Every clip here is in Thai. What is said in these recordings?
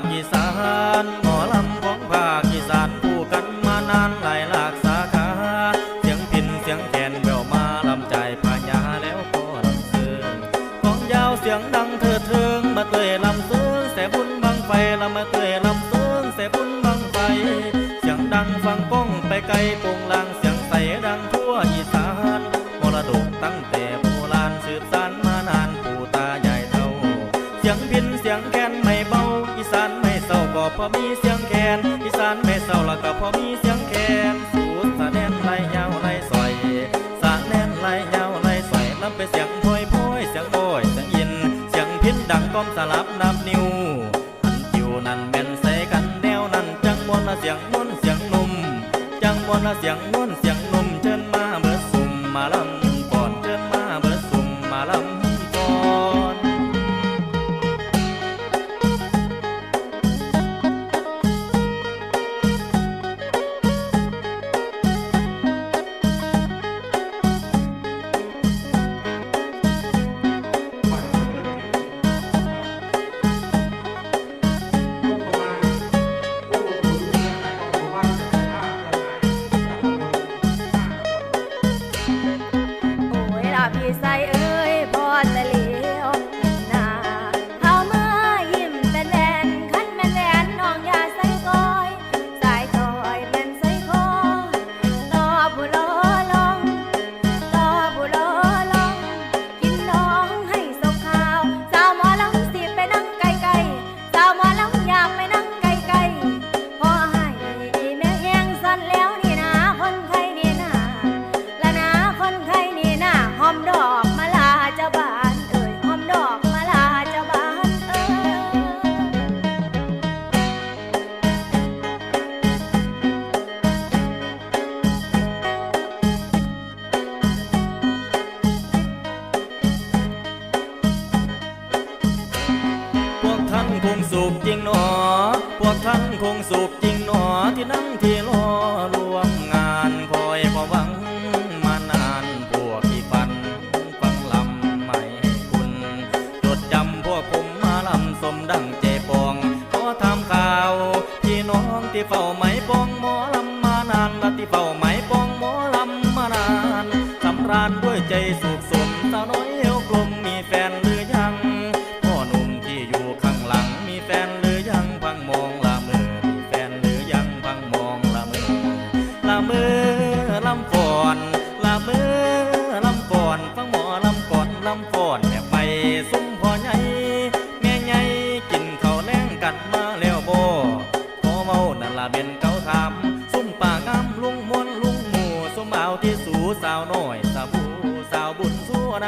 คอีสานหมอลำของภาคอีสานคู่กันมานานหลายหลากสาขาเสียงพินเสียงแคนแววมาลำใจพญาแล้วก็ลำเสืองของยาวเสียงดังเถิดเทิงมาเตยลำเสืองแสบุญบังไฟละมาเตยลำเสืองแสบุญบังไฟเสียงดังฟังก้องไปไกลโป่ง พราะมีเสียงแคนอีสานไม่เศร้าล้วก็พราะมีเสียงแคนสูดสะแนนไหลยาวไหลสอยสะแนนไหลยาวไหลสอยลำไปเสียงพอยพอยเสียงโบยเสียงอิน เสียงพินดังก้อมสลับนับนิ้วหันจิวนั่นแม่นใส่กันแนวนั้นจังมวนละเสียงมวนเสียงนุ่มจังมวนละเสียงมวนเสียงนุ่มเชิญมาเบิดสุ่มมาลำ งสุขจริงหนอ พวกท่านคงสุขจริงหนอที่นั่งที่รอรวมงานคอยพอหวังมานานพวกที่ฝันฟังลำไม่ให้คุณ จดจำพวกผมมาลำสมดังเจปองขอทำข่าวพี่น้องที่เฝ้าไหมปองหมอลำมานานและที่เฝ้าไหมปองหมอลำมานานสำราญด้วยใจสุขสมสาวน้อย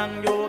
น้อยสาวบูสาวบุญสู้นั่งอยู่